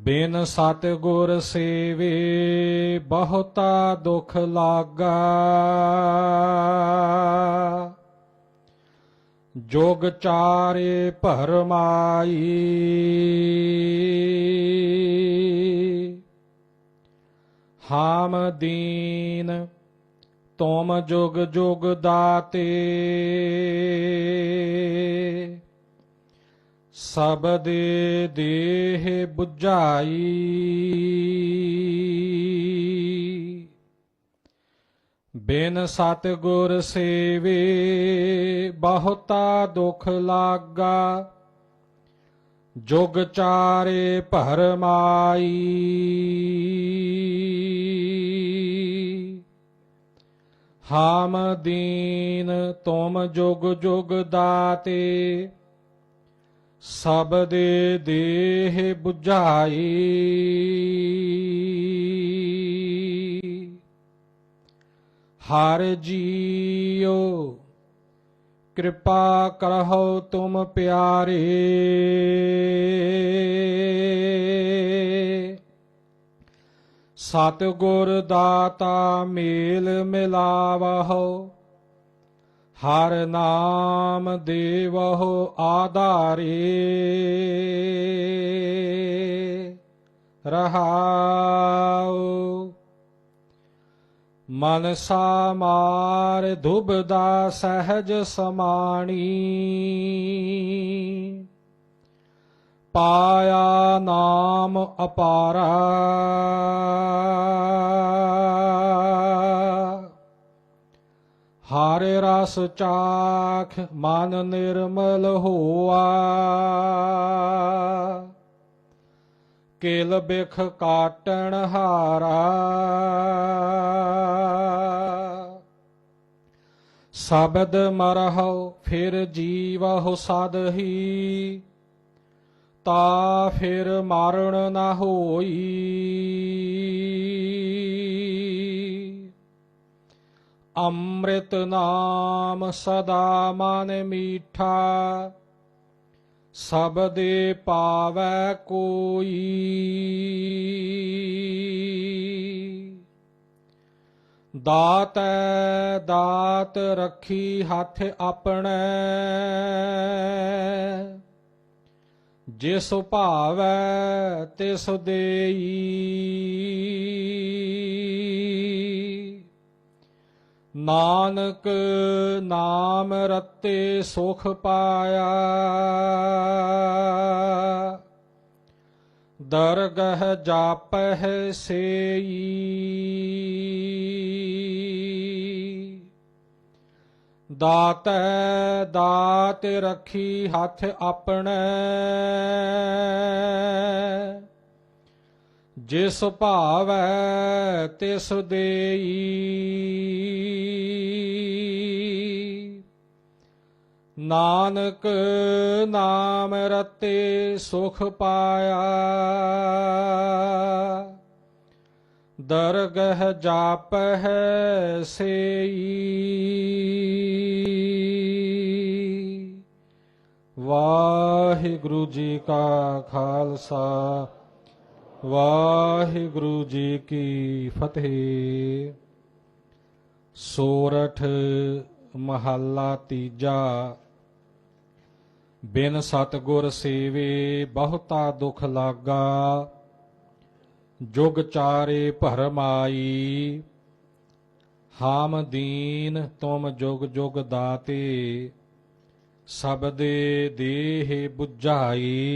ਬਿਨ ਸਤਿਗੁਰ ਸੇਵੇ, ਬਹੁਤਾ ਦੁਖ ਲਾਗਾ। ਜੋਗ ਚਾਰੇ ਭਰਮਾਈ ਹਾਮ ਦੀਨ, ਤੁਮ ਜੁਗ ਜੁਗ ਦਾਤੇ। ਸਬਦ ਦੇਹ 부ਝਾਈ ਬਿਨ ਸਤਿਗੁਰ ਸੇਵੇ ਬਹੁਤਾ ਦੁਖ ਲਾਗਾ। ਜੁਗ ਚਾਰੇ ਭਰਮਾਈ ਹਾਮ ਦੀਨ ਤੁਮ ਜੁਗ ਜੁਗ ਦਾਤੇ। ਸਬਦ ਦੇਹ 부ਝਾਈ ਹਰ ਜੀਓ ਕਿਰਪਾ ਕਰਹੁ ਤੁਮ ਪਿਆਰੇ। ਸਤਿਗੁਰ ਦਾਤਾ ਮੇਲ ਮਿਲਾਵਹੁ। ਹਰ ਨਾਮ ਦੇਵਹੁ ਆਧਾਰੇ। ਰਹਾਉ। ਮਨਸਾ ਮਾਰ ਦੁਬਦਾ ਸਹਿਜ ਸਮਾਣੀ। ਪਾਇਆ ਨਾਮ ਅਪਾਰਾ। ਹਾਰੇ ਰਸ ਚਾਖ ਮਨ ਨਿਰਮਲ ਹੋਆ। ਕਿਲ ਬਿਖ ਕਾਟਣ ਹਾਰਾ। ਸ਼ਬਦ ਮਰਹੁ ਫਿਰ ਜੀਵਹੁ ਸਦਹੀ ਤਾ ਫਿਰ ਮਰਨ ਨਾ ਹੋਈ। ਅੰਮ੍ਰਿਤ ਨਾਮ ਸਦਾ ਮਨ ਮੀਠਾ ਸਬਦੇ ਪਾਵੈ ਕੋਈ। ਦਾਤੈ ਦਾਤ ਰੱਖੀ ਹੱਥ ਆਪਣੇ, ਜਿਸ ਭਾਵੈ ਤਿਸ ਦੇਈ। ਨਾਨਕ ਨਾਮ ਰਤੇ ਸੁਖ ਪਾਇਆ। ਦਰਗਹ ਜਾਪਹਿ ਸੇਈ। ਦਾਤੈ ਦਾਤ ਰਖੀ ਹੱਥ ਆਪਣੇ। ਜਿਸ ਭਾਵੈ ਤਿਸ ਦੇਈ। ਨਾਨਕ ਨਾਮ ਰਤੇ ਸੁਖ ਪਾਇਆ। ਦਰਗਹ ਜਾਪ ਹੈ ਸੇਈ। ਵਾਹਿਗੁਰੂ ਜੀ ਕਾ ਖਾਲਸਾ। ਵਾਹਿਗੁਰੂ ਜੀ ਕੀ ਫਤਿਹ। ਸੋਰਠ ਮਹੱਲਾ ਤੀਜਾ। ਬਿਨ ਸਤਗੁਰ ਸੇਵੇ ਬਹੁਤਾ ਦੁਖ ਲਾਗਾ। ਜੁਗ ਚਾਰੇ ਭਰਮਾਈ ਹਾਮ ਦੀਨ ਤੁਮ ਜੁਗ ਜੁਗ ਦਾਤੇ। ਸਬਦੇ ਦੇਹ 부ਝਾਈ